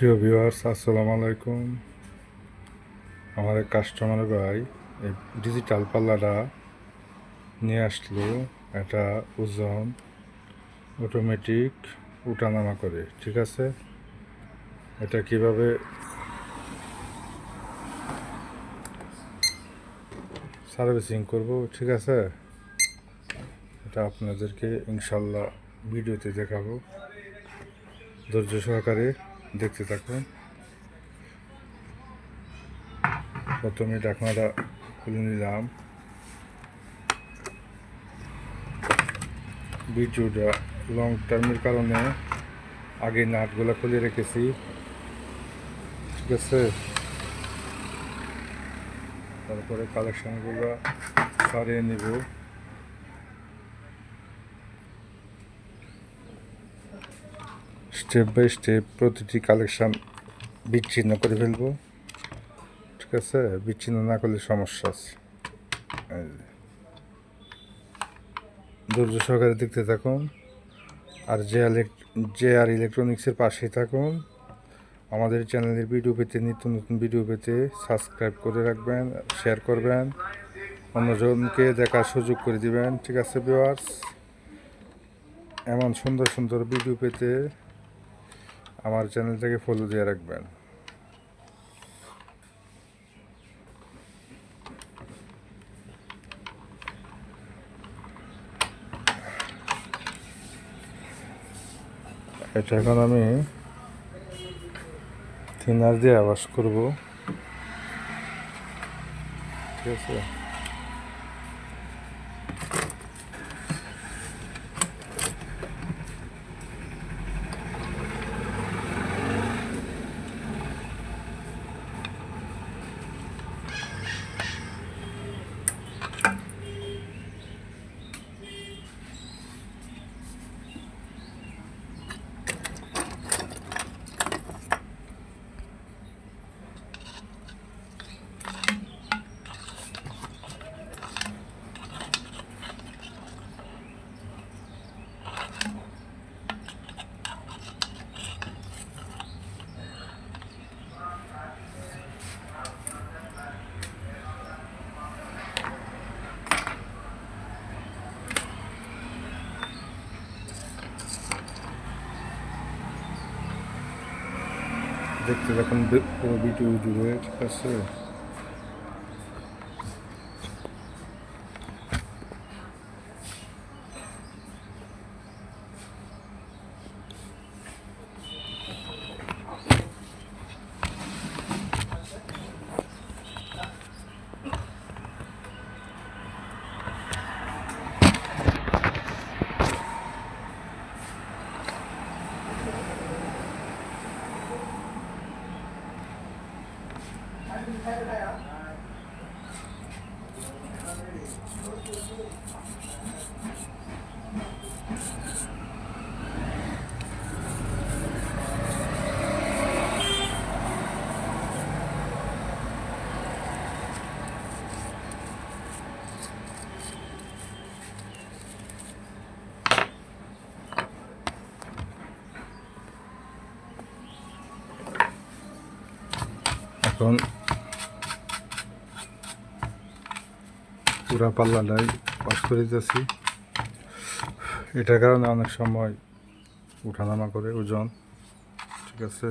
প্রিয় ভিউয়ার্স আসসালামু আলাইকুম। আমার কাস্টমার ভাই এই ডিজিটাল পাল্লাটা নিয়ে আসলো এটা ওজন অটোমেটিক উঠানামা করে, ঠিক আছে? এটা কীভাবে সার্ভিসিং করব, ঠিক আছে? এটা আপনাদেরকে ইনশাল্লাহ ভিডিওতে দেখাবো। ধৈর্য সহকারে দেখতে থাকুন। প্রথমে ঢাকনাটা খুলে নিলাম। ভিডিওটা লং টার্মের কারণে আগে নাটগুলো খুলে রেখেছি। ঠিক আছে? তারপরে কালেকশনগুলো সারিয়ে নিব। স্টেপ বাই স্টেপ প্রতিটি কালেকশান বিচ্ছিন্ন করে ফেলব। ঠিক আছে? বিচ্ছিন্ন না করলে সমস্যা আছে। ধৈর্য সহকারে দেখতে থাকুন। আর যে যে আর ইলেকট্রনিক্সের পাশেই থাকুন। আমাদের চ্যানেলের ভিডিও পেতে, নিত্য নতুন ভিডিও পেতে সাবস্ক্রাইব করে রাখবেন শেয়ার করবেন। অন্যজনকে দেখার সুযোগ করে দিবেন। ঠিক আছে ভিউয়ার্স এমন সুন্দর সুন্দর ভিডিও পেতে আমার চ্যানেলটাকে ফলো দিয়ে রাখবেন। এটা এখন আমি থিনার দিয়ে আবাস করব। ঠিক আছে? দেখতে যখন পুরো ভিডিও জুড়ে ঠিক আছে এখন পুরা পাল্লাটাই পাশ করে দিতেছি এটার কারণে অনেক সময় উঠানামা করে ওজন ঠিক আছে?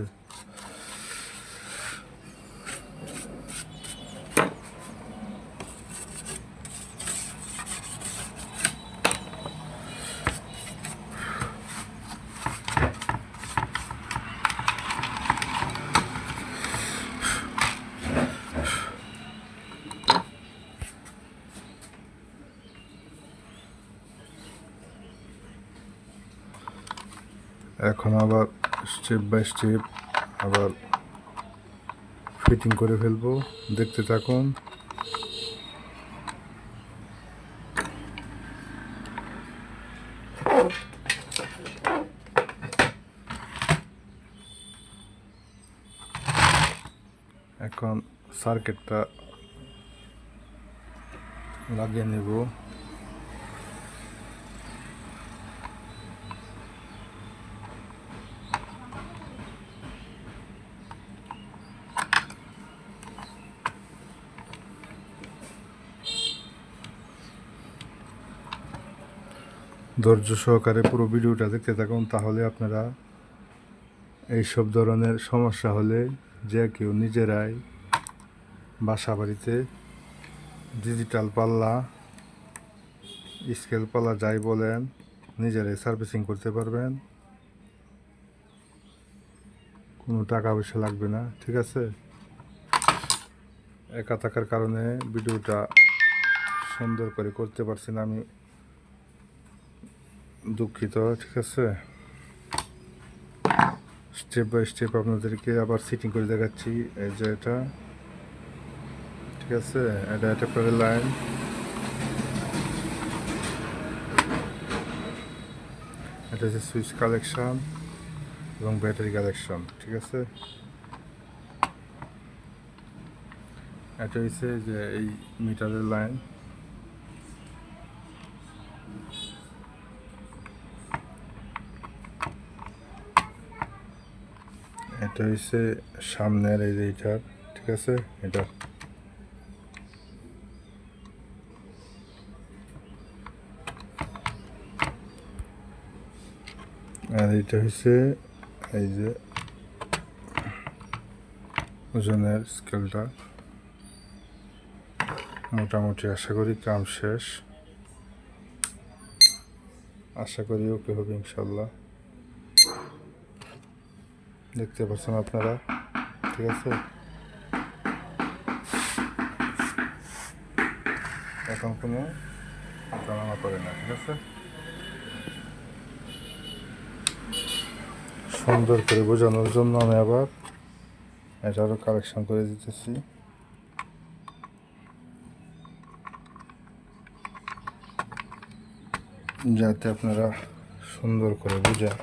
এখন আবার স্টেপ বাই স্টেপ আবার ফিটিং করে ফেলব। দেখতে থাকুন। এখন সার্কিটটা লাগিয়ে নেব। ধৈর্য সহকারে পুরো ভিডিওটা দেখতে থাকুন, তাহলে আপনারা এইসব ধরনের সমস্যা হলে যে কেউ নিজেরাই বাসা বাড়িতে ডিজিটাল পাল্লা স্কেল পাল্লা যাই বলেন, নিজেরাই সার্ভিসিং করতে পারবেন। কোনো টাকা পয়সা লাগবে না, ঠিক আছে? একা থাকার কারণে ভিডিওটা সুন্দর করে করতে পারছি না আমি। দুঃখিত, ঠিক আছে? স্টেপ বাই স্টেপ আপনাদেরকে আবার সিটিং করে দেখাচ্ছি, এই যে এটা। ঠিক আছে? এটা অ্যাডাপ্টারের লাইন এটা হচ্ছে সুইচ কালেকশন এবং ব্যাটারি কালেকশন ঠিক আছে? এটা হচ্ছে যে এই মিটারের লাইন এটা হচ্ছে সামনের এই যে এটার ঠিক আছে? এটা। আর এটা হচ্ছে এই যে ওজনের স্কেলটা। মোটামুটি আশা করি কাম শেষ। আশা করি ওকে হবে ইনশাল্লাহ। দেখতে পাচ্ছেন আপনারা, ঠিক আছে? এখন কোনো জানানো করে না, ঠিক আছে? সুন্দর করে বোঝানোর জন্য আমি আবার এটারও কালেকশন করে দিতেছি। যাতে আপনারা সুন্দর করে বুঝেন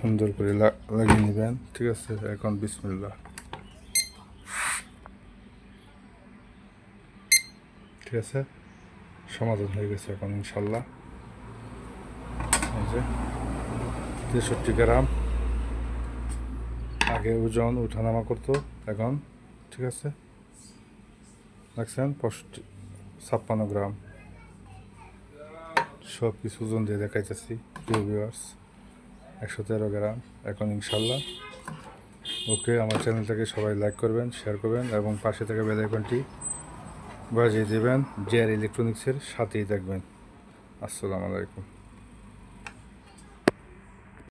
সুন্দর করে লাগিয়ে নেবেন, ঠিক আছে? এখন বিসমিল্লা ঠিক আছে? সমাধান হয়ে গেছে এখন, ইনশাল্লাহ। তেষট্টি গ্রাম। আগে ওজন উঠানামা করতো, এখন, ঠিক আছে? দেখছেন? পঁয়ষট্টি, ছাপ্পান্ন গ্রাম। সব কিছু ওজন দিয়ে দেখাইতেছি ভিউয়ার্স একশো তেরো গ্রাম, এখন ইনশাল্লাহ। ওকে, আমার চ্যানেলটাকে সবাই লাইক করবেন, শেয়ার করবেন, এবং পাশে থাকা বেলাইকনটি বাজিয়ে দেবেন জেয়ার ইলেকট্রনিক্সের সাথেই থাকবেন। আসসালামু আলাইকুম।